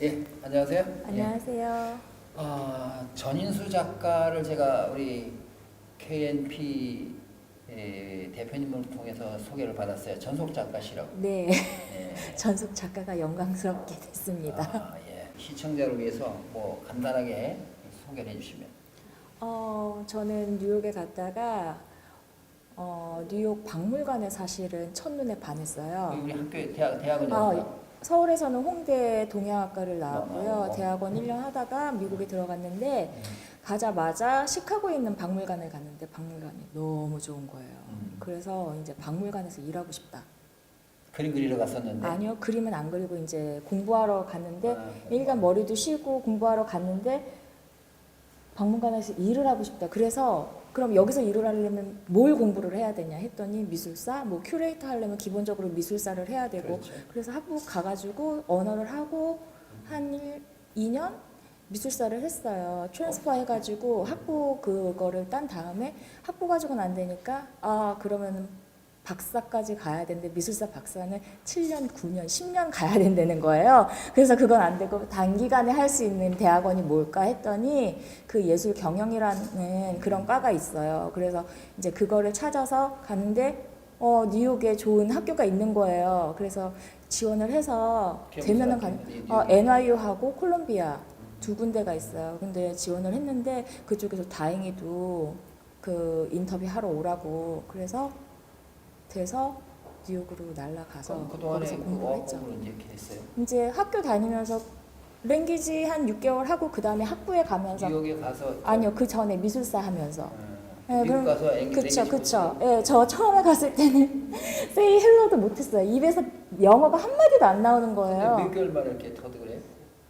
예, 안녕하세요. 안녕하세요. 예. 아, 전인수 작가를 제가 우리 KNP 예, 대표님을 통해서 소개를 받았어요. 전속 작가시라고. 네, 예. 전속 작가가 영광스럽게 됐습니다. 아, 예. 시청자를 위해서 뭐 간단하게 소개를 해주시면. 어, 저는 뉴욕에 갔다가 어, 뉴욕 박물관에 사실은 첫눈에 반했어요. 우리 학교에 대학 대학은 아? 서울에서는 홍대 동양학과를 나왔고요. 어, 어. 대학원 1년 하다가 미국에 들어갔는데 가자마자 시카고에 있는 박물관을 갔는데 박물관이 너무 좋은 거예요. 음. 그래서 이제 박물관에서 일하고 싶다. 그림 그리러 갔었는데. 아니요, 그림은 안 그리고 이제 공부하러 갔는데 아, 일단 머리도 쉬고 공부하러 갔는데 박물관에서 일을 하고 싶다. 그래서 그럼 여기서 일을 하려면 뭘 공부를 해야 되냐 했더니 미술사, 뭐 큐레이터 하려면 기본적으로 미술사를 해야 되고 그렇죠. 그래서 학부 가가지고 언어를 하고 한 일, 2년 미술사를 했어요. 트랜스퍼 해가지고 학부 그거를 딴 다음에 학부 가지고는 안 되니까 아 그러면은 박사까지 가야 되는데 미술사 박사는 7년, 9년, 10년 가야 된다는 거예요. 그래서 그건 안 되고 단기간에 할 수 있는 대학원이 뭘까 했더니 그 예술 경영이라는 그런 과가 있어요. 그래서 이제 그거를 찾아서 갔는데 어 뉴욕에 좋은 학교가 있는 거예요. 그래서 지원을 해서 되면은 가 어, NYU하고 콜롬비아 두 군데가 있어요. 근데 지원을 했는데 그쪽에서 다행히도 그 인터뷰 하러 오라고 그래서 돼서 뉴욕으로 날아가서 거기서 그 공부를 했죠. 이렇게. 이제 학교 다니면서 랭귀지 한 6개월 하고 그 다음에 학부에 가면서 뉴욕에 가서 아니요 그 전에 미술사 하면서 음, 네, 미국 가서 앵- 그쵸 그쵸. 예, 저 처음에 갔을 때는 세이 헬로도 못했어요 입에서 영어가 한마디도 안 나오는 거예요 몇 개월 만에 이렇게 터득을 해요?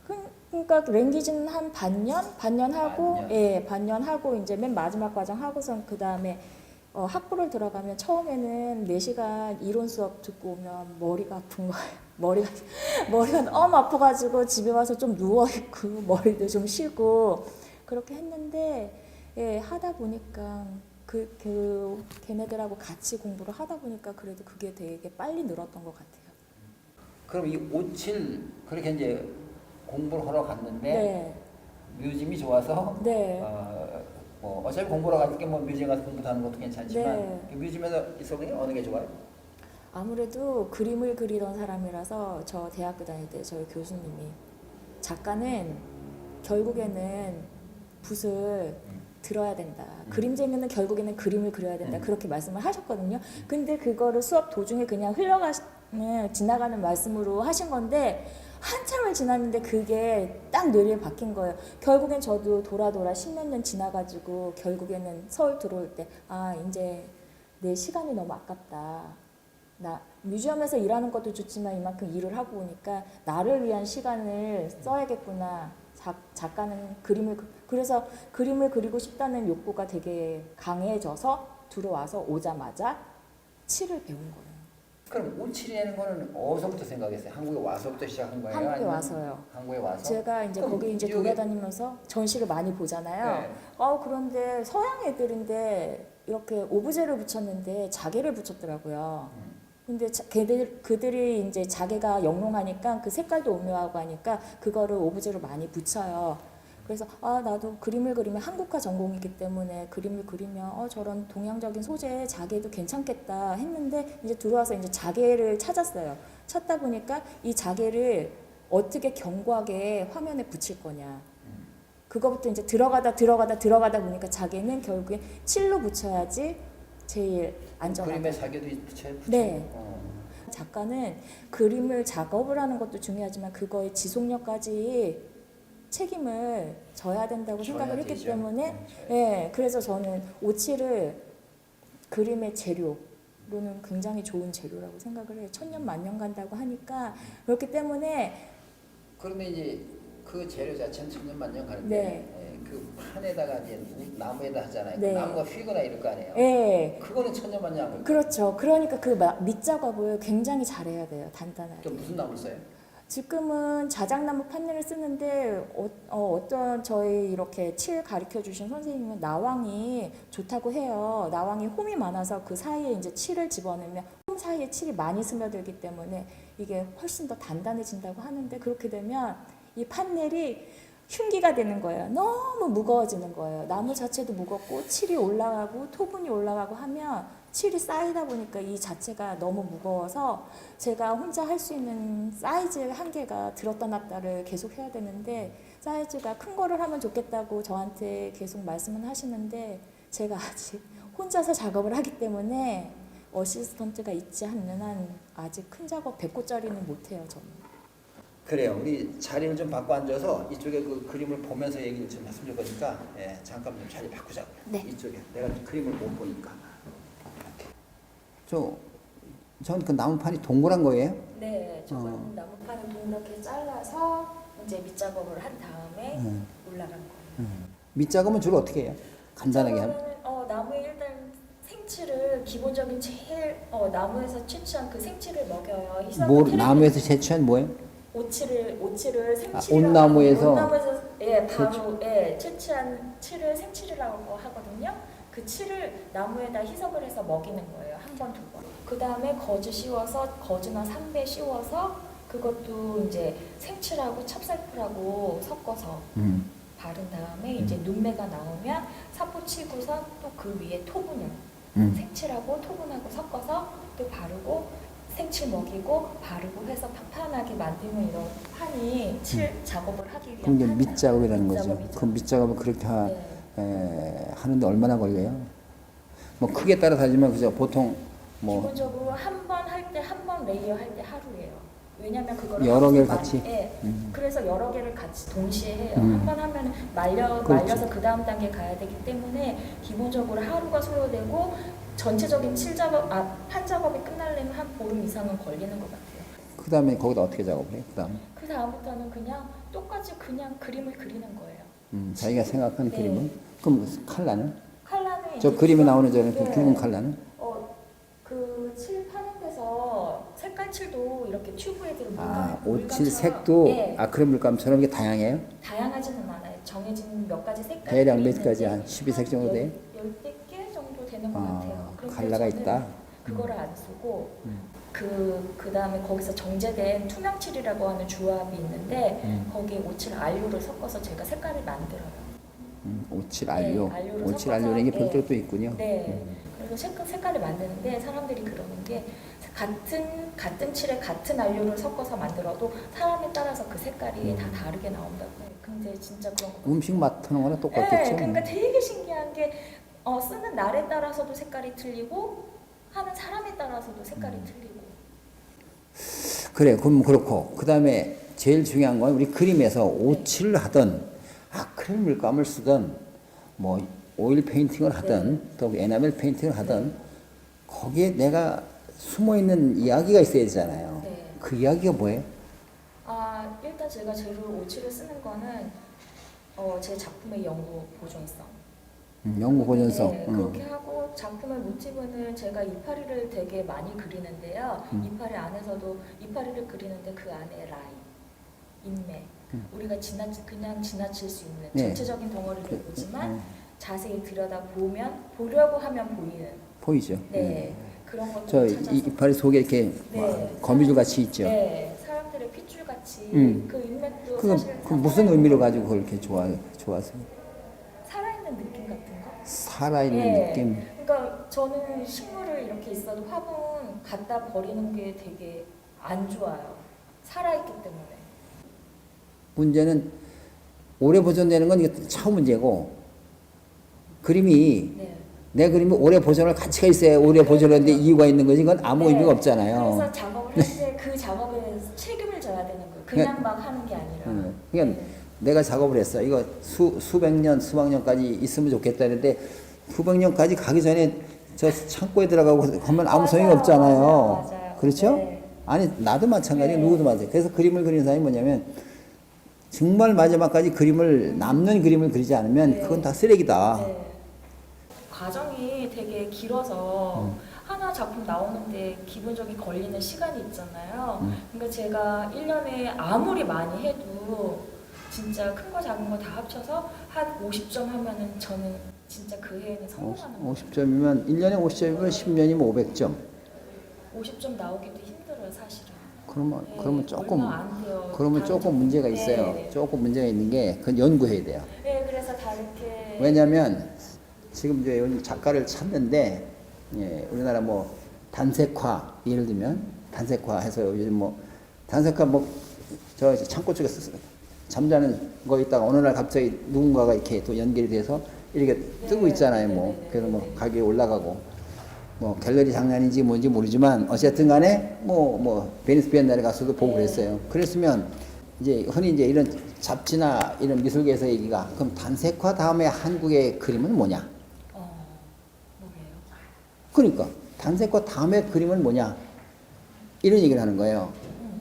그- 그러니까 랭귀지는 한 반년 반년 하고 반년. 예 반년 하고 이제 맨 마지막 과정 하고선 그 다음에 어, 학부를 들어가면 처음에는 4시간 이론 수업 듣고 오면 머리가 아픈 거예요. 머리가 머리가 너무 아파가지고 집에 와서 좀 누워 있고 머리도 좀 쉬고 그렇게 했는데 예 하다 보니까 그, 그 걔네들하고 같이 공부를 하다 보니까 그래도 그게 되게 빨리 늘었던 것 같아요. 그럼 이 57 그렇게 이제 공부를 하러 갔는데 네, 뮤지엄이 좋아서 네. 어, 뭐 어차피 공부하러 가니까 뭐 뮤지엄 가서 공부하는 것도 괜찮지만 네. 그 뮤지엄에서 있어보니 어느 게 좋아요? 아무래도 그림을 그리던 사람이라서 저 대학교 다닐 때 저희 교수님이 작가는 결국에는 붓을 들어야 된다. 음. 그림쟁이는 결국에는 그림을 그려야 된다. 음. 그렇게 말씀을 하셨거든요. 근데 그거를 수업 도중에 그냥 흘러가는 지나가는 말씀으로 하신 건데 한참을 지났는데 그게 딱 뇌리에 박힌 거예요. 결국엔 저도 돌아 돌아 십몇 년 지나가지고 결국에는 서울 들어올 때 아 이제 내 시간이 너무 아깝다. 나 뮤지엄에서 일하는 것도 좋지만 이만큼 일을 하고 오니까 나를 위한 시간을 써야겠구나. 작, 작가는 그림을 그- 그래서 그림을 그리고 싶다는 욕구가 되게 강해져서 들어와서 오자마자 칠을 배운 거예요. 그럼 57이라는 거는 어디서부터 생각했어요? 한국에 와서부터 시작한 거예요? 한국에 아니면 와서요. 한국에 와서? 제가 이제 그럼 거기 이제 뉴욕에- 돌아다니면서 전시를 많이 보잖아요. 네. 어 그런데 서양 애들인데 이렇게 오브제를 붙였는데 자개를 붙였더라고요. 음. 근데 자, 걔들 그들이 이제 자개가 영롱하니까 그 색깔도 오묘하고 하니까 그거를 오브제로 많이 붙여요. 그래서 아 나도 그림을 그리면 한국화 전공이기 때문에 그림을 그리면 어 저런 동양적인 소재의 자개도 괜찮겠다 했는데 이제 들어와서 이제 자개를 찾았어요. 찾다 보니까 이 자개를 어떻게 견고하게 화면에 붙일 거냐. 그거부터 이제 들어가다 들어가다 들어가다 보니까 자개는 결국에 칠로 붙여야지 제일 안전하다. 그림에 자기도 붙여요? 붙여요? 네. 어. 작가는 그림을 작업을 하는 것도 중요하지만 그거의 지속력까지 책임을 져야 된다고 생각을 했기 되죠. 때문에 네, 예, 그래서 저는 오칠을 그림의 재료로는 굉장히 좋은 재료라고 생각을 해요. 천년 만년 간다고 하니까 그렇기 때문에 그러면 이제 그 재료 자체는 천년 만년 가는데 네. 예, 그 판에다가 이제 나무에다 하잖아요. 네. 그 나무가 휘거나 이럴 거 아니에요. 예, 그거는 천년만년 한 거예요. 그렇죠. 그러니까 그 마- 밑작업을 굉장히 잘해야 돼요. 단단하게. 그 무슨 나무를 써요? 지금은 자작나무 판넬을 쓰는데 어, 어, 떤 저희 이렇게 칠 가르쳐 주신 선생님은 나왕이 좋다고 해요. 나왕이 홈이 많아서 그 사이에 이제 칠을 집어넣으면 홈 사이에 칠이 많이 스며들기 때문에 이게 훨씬 더 단단해진다고 하는데 그렇게 되면 이 판넬이 흉기가 되는 거예요. 너무 무거워지는 거예요. 나무 자체도 무겁고 칠이 올라가고 토분이 올라가고 하면 칠이 쌓이다 보니까 이 자체가 너무 무거워서 제가 혼자 할 수 있는 사이즈의 한계가 들었다 놨다를 계속 해야 되는데 사이즈가 큰 거를 하면 좋겠다고 저한테 계속 말씀은 하시는데 제가 아직 혼자서 작업을 하기 때문에 어시스턴트가 있지 않는 한 아직 큰 작업 100호짜리는 못해요 저는. 그래요. 우리 자리를 좀 바꿔 앉아서 이쪽에 그 그림을 보면서 얘기를 좀 했으면 좋겠으니까 예, 잠깐 좀 자리 바꾸자고요. 네. 이쪽에 내가 그림을 못 보니까. 저, 전 그 나무판이 동그란 거예요? 네, 저건 어. 나무판을 동그랗게 잘라서 이제 밑작업을 한 다음에 음. 올라간 거예요. 음. 밑작업은 주로 어떻게 해요? 간단하게 하면? 저거는, 어, 나무에 일단 생치를 기본적인 제일 어, 나무에서 채취한 그 생치를 먹여요. 뭐 테레비- 나무에서 채취한 뭐예요? 오치를 아, 생치를 온나무에서 온나무에서 예 바로 예 채취한 칠을 생치리라고 하거든요. 그 칠을 나무에다 희석을 해서 먹이는 거예요. 한 번, 두 번. 그 다음에 거즈 씌워서 거즈나 삼배 씌워서 그것도 이제 생칠하고 찹쌀풀하고 섞어서 음. 바른 다음에 이제 눈매가 나오면 사포 치고서 또 그 위에 토분을 음. 생칠하고 토분하고 섞어서 또 바르고 생칠 먹이고 바르고 해서 판판하게 만들면 이런 판이 칠 작업을 하기 위한 그럼 판이에요. 밑작업이라는 거죠. 밑작업이죠. 그 밑작업을 그렇게 하, 네. 에, 하는데 얼마나 걸려요? 뭐 크게 따라 다르지만 그죠. 보통 뭐 기본적으로 한 번 할 때 한 번 레이어 할 때 하루예요. 왜냐면 그거를 여러 개를 마- 같이? 예. 음. 그래서 여러 개를 같이 동시에 해요. 음. 한번 하면 말려 그렇죠. 말려서 그 다음 단계 가야 되기 때문에 기본적으로 하루가 소요되고 전체적인 칠 작업, 아, 판 작업이 끝나려면 한 보름 이상은 걸리는 것 같아요. 그 다음에 거기다 어떻게 작업을 해요? 그 다음 그 다음부터는 그냥 똑같이 그냥 그림을 그리는 거예요. 음, 자기가 생각한 네. 그림은 그럼 칼라는 칼라는 저 이제 그림에 그- 나오는 저는 그 네. 붉은 칼라는 어, 그 칠 파는 데서 색깔 칠도 이렇게 튜브에들 아, 물감처럼- 색도 네, 아크릴 물감처럼 이게 다양해요? 다양하지는 않아요. 정해진 몇 가지 색깔 대략 몇 가지 한 12색 정도 돼요? 열대 개 정도 되는 것 아, 같아요. 그런데 저는 있다. 그거를 안 쓰고 음. 그 그 다음에 거기서 정제된 투명칠이라고 하는 주압이 있는데 음. 거기에 오칠 알료를 섞어서 제가 색깔을 만들어요. 음, 오칠 알료, 네, 알료를 오칠 섞어서, 알료는 게 네. 별도로 또 있군요. 네. 그래서 색깔, 색깔을 만드는데 사람들이 그러는 게 같은 같은 칠에 같은 알료를 섞어서 만들어도 사람에 따라서 그 색깔이 다 다르게 나온다고 해요. 근데 진짜 그런 거. 음식 맡는 거나 네, 똑같겠죠. 그러니까 되게 신기한 게 어, 쓰는 날에 따라서도 색깔이 틀리고 하는 사람에 따라서도 색깔이 음. 틀리고. 그래, 그럼 그렇고 그 다음에 제일 중요한 건 우리 그림에서 오칠을 하든 아크릴 물감을 쓰든 뭐 오일 페인팅을 하든 또 에나멜 페인팅을 하든 거기에 내가 숨어 있는 이야기가 있어야 되잖아요. 네. 그 이야기가 뭐예요? 아 일단 제가 재료 오칠을 쓰는 거는 어, 제 작품의 연구 보존성. 음, 연구 보존성. 네, 음. 그렇게 하고 작품의 모티브는 제가 이파리를 되게 많이 그리는데요. 음. 이파리 안에서도 이파리를 그리는데 그 안에 라인, 인맥, 음. 우리가 지나치 그냥 지나칠 수 있는 네. 전체적인 덩어리를 그, 보지만 음, 자세히 들여다 보면 보려고 하면 보이는 보이죠? 네 음. 그런 것들 저을 이- 이파리 속에 이렇게 네. 막 거미줄 같이 있죠. 네 사람들의 핏줄 같이 음. 그 인맥도 그, 사실 그다 무슨 의미로 거- 가지고 그걸 이렇게 좋아 좋아서 살아있는 느낌 같은 거. 살아있는 네. 느낌. 그러니까 저는 식물을 이렇게 있어도 화분 갖다 버리는 게 되게 안 좋아요. 살아있기 때문에. 문제는 오래 보존되는 건 이게 차 문제고 그림이 네. 내 그림이 오래 보존할 가치가 있어야 오래 보존하는데 이유가 있는 거지 이건 아무 네. 의미가 없잖아요. 그래서 작업을 할 때 그 작업에 책임을 져야 되는 거예요. 그냥 막 하는 게 아니라. 음, 그러니까 네. 내가 작업을 했어. 이거 수, 수백 년, 수백 년까지 있으면 좋겠다 했는데 수백 년까지 가기 전에 저 창고에 들어가고 하면 아무 소용이. 없잖아요. 맞아요. 맞아요. 그렇죠? 네. 아니 나도 마찬가지예요. 네. 누구도 마찬가지. 그래서 그림을 그리는 사람이 뭐냐면 정말 마지막까지 그림을 남는 그림을 그리지 않으면 네. 그건 다 쓰레기다. 네. 과정이 되게 길어서 음. 하나 작품 나오는데 기본적인 걸리는 시간이 있잖아요. 음. 그러니까 제가 1년에 아무리 많이 해도 진짜 큰 거 작은 거 다 합쳐서 한 50점 하면은 저는 진짜 그 해에는 성공하는 거예요. 50점이면 1년에 50점이면 10년이면 500점. 50점 나오기도 힘들어요, 사실은. 그러면 네, 그러면 조금 얼마 안 돼요. 또 그러면 다른 조금 문제가 있어요. 네. 조금 문제가 있는 게 그건 연구해야 돼요. 네, 그래서 다르게 왜냐하면 지금 이제 요즘 작가를 찾는데 예, 우리나라 뭐 단색화 예를 들면 단색화 해서 요즘 뭐 단색화 뭐저 창고 쪽에 서 잠자는 거 있다가 어느 날 갑자기 누군가가 이렇게 또 연결이 돼서 이렇게 뜨고 네, 있잖아요. 네, 뭐 네, 네, 그래서 뭐 네. 가격이 올라가고 뭐 갤러리 장난인지 뭔지 모르지만 어쨌든 간에 뭐 뭐 베니스 비엔날에 가서도 보고 네. 그랬어요. 그랬으면 이제 흔히 이제 이런 잡지나 이런 미술계에서 얘기가 그럼 단색화 다음에 한국의 그림은 뭐냐? 그러니까 단색화 다음에 그림은 뭐냐? 이런 얘기를 하는 거예요. 음.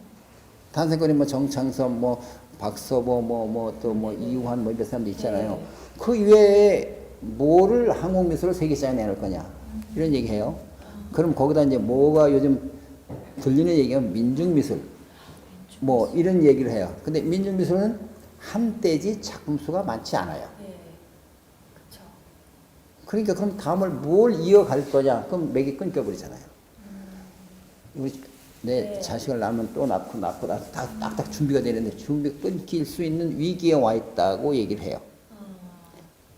단색 그림 뭐 정창섭 뭐 박서보 뭐 뭐 또뭐 이우환 뭐 이런 사람들 있잖아요. 네. 그 이외에 뭐를 한국 미술을 세계시장에 내놓을 거냐? 이런 얘기해요. 그럼 거기다 이제 뭐가 요즘 들리는 얘기가 민중 미술 뭐 이런 얘기를 해요. 근데 민중 미술은 한때지 작품 수가 많지 않아요. 네. 그러니까 그럼 다음을 뭘 이어갈 거냐? 그럼 맥이 끊겨버리잖아요. 우리 내 네. 자식을 낳으면 또 낳고 낳고 낳고 다 딱딱 준비가 되는데 준비 끊길 수 있는 위기에 와 있다고 얘기를 해요. 어,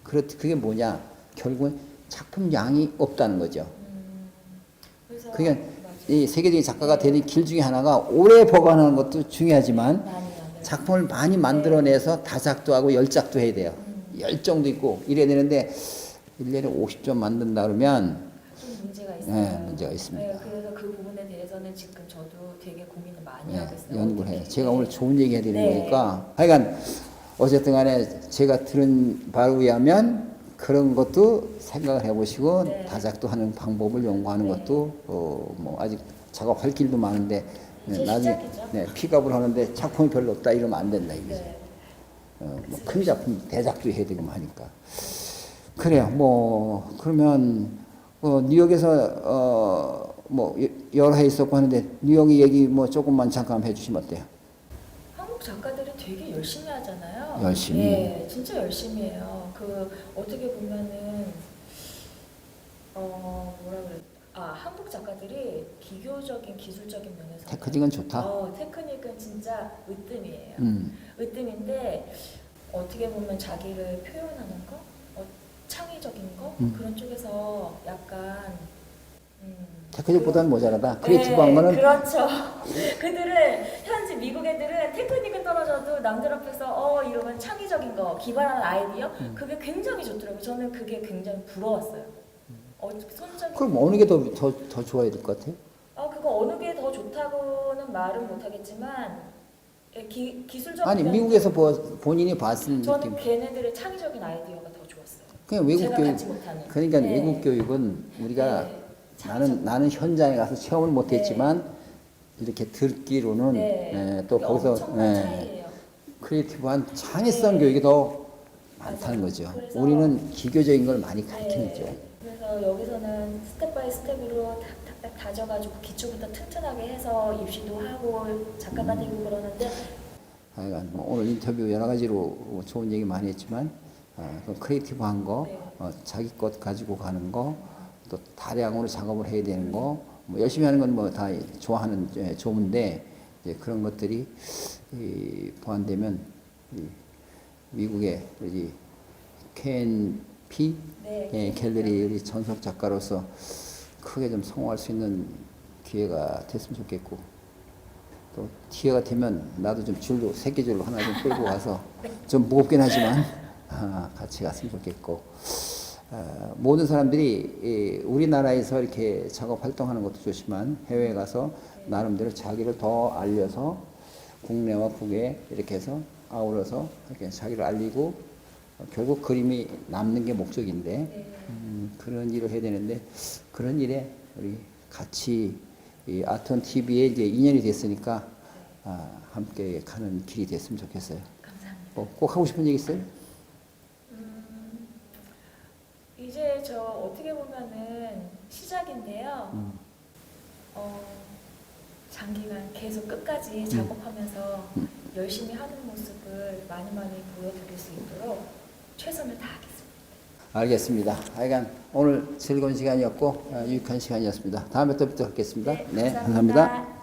그렇 그게 뭐냐? 결국은 작품 양이 없다는 거죠. 음, 그게. 이 세계적인 작가가 되는 길 중에 하나가 오래 보관하는 것도 중요하지만. 작품을 많이 만들어내서 다작도 하고 열작도 해야 돼요. 열정도 있고 이래야 되는데 1년에 50점 만든다 그러면 좀 문제가 있어요. 네, 문제가 있습니다. 네, 그래서 그 부분에 대해서는 지금 저도 되게 고민을 많이 네, 하고 있어요. 연구를 해요. 제가 오늘 좋은 얘기 해드리는 네. 거니까 하여간 어쨌든 간에 제가 들은 바에 의하면 그런 것도 생각을 해보시고 네. 다작도 하는 방법을 연구하는 네. 것도 어, 뭐 아직 작업할 길도 많은데 이제 시작이죠. 네, 픽업을 하는데 작품이 별로 없다 이러면 안 된다 이거죠. 네. 어, 뭐 큰 작품 대작도 해야 되고 하니까 그래요. 뭐 그러면 어, 뉴욕에서 어 뭐 여러 해 있었고 하는데 뉴욕 얘기 뭐 조금만 잠깐 해주시면 어때요? 한국 작가들이 되게 열심히 하잖아요. 열심히. 네, 진짜 열심히 해요. 그 어떻게 보면은 어 뭐라 그래? 아 한국 작가들이 기교적인 기술적인 면에서 테크닉은 좋다. 어 테크닉은 진짜 으뜸이에요. 음, 으뜸인데 어떻게 보면 자기를 표현하는 거, 어, 창의적인 거 음. 그런 쪽에서 약간 음, 테크닉보다는 모자라다. 크리에이티브한 네, 거는 그렇죠. 그들은 현지 미국 애들은 테크닉은 떨어져도 남들 앞에서 어 이러면 창의적인 거 기발한 아이디어 음. 그게 굉장히 좋더라고요. 저는 그게 굉장히 부러웠어요. 어 손잡이 그럼 어느 게 더 더 더 좋아야 될 것 같아요? 아 그거 어느 게 더 좋다고는 말은 못하겠지만 예, 기, 기술적인 아니 면- 미국에서 보, 본인이 봤을 저는 느낌. 걔네들의 창의적인 아이디어가 더. 그냥 외국 교육. 그러니까 네. 외국 교육은 우리가 네, 나는 나는 현장에 가서 체험을 못했지만 이렇게 듣기로는 네. 예, 또 거기서 엄청난 예. 크리에이티브한 창의성 네. 교육이 더 많다는. 거죠. 우리는 기교적인 걸 많이 가르치죠. 네. 그래서 여기서는 스텝 바이 스텝으로 탁탁탁 다져가지고 기초부터 튼튼하게 해서 입시도 하고 작가가 음. 되고 그러는데 하여간 뭐 오늘 인터뷰 여러 가지로 뭐 좋은 얘기 많이 했지만 크리에이티브한 거, 네. 어, 자기 것 가지고 가는 거, 또 다량으로 작업을 해야 되는 거, 뭐 열심히 하는 건 뭐 다 좋아하는 예, 좋은데 이제 그런 것들이 이, 보완되면 이, 미국의 이 KNP 네. 예, 갤러리 우리 전속 작가로서 크게 좀 성공할 수 있는 기회가 됐으면 좋겠고 또 기회가 되면 나도 좀 줄로 새끼 줄로 하나 좀 끌고 가서 좀 무겁긴 하지만 아, 같이 갔으면 좋겠고 아, 모든 사람들이 이 우리나라에서 이렇게 작업 활동하는 것도 좋지만 해외에 가서 나름대로 자기를 더 알려서 국내와 국외 이렇게 해서 아우러서 이렇게 자기를 알리고 어, 결국 그림이 남는 게 목적인데 네. 음, 그런 일을 해야 되는데 그런 일에 우리 같이 이 아톤 TV에 이제 인연이 됐으니까 아, 함께 가는 길이 됐으면 좋겠어요. 감사합니다. 뭐 꼭 하고 싶은 얘기 있어요? 음, 이제 저 어떻게 보면은 시작인데요. 음. 어, 장기간 계속 음. 끝까지 작업하면서 열심히 하는 모습을 많이 많이 보여드릴 수 있도록 최선을 다하겠습니다. 알겠습니다. 하여간 오늘 즐거운 시간이었고 어, 유익한 시간이었습니다. 다음에 또 뵙도록 하겠습니다. 네, 감사합니다.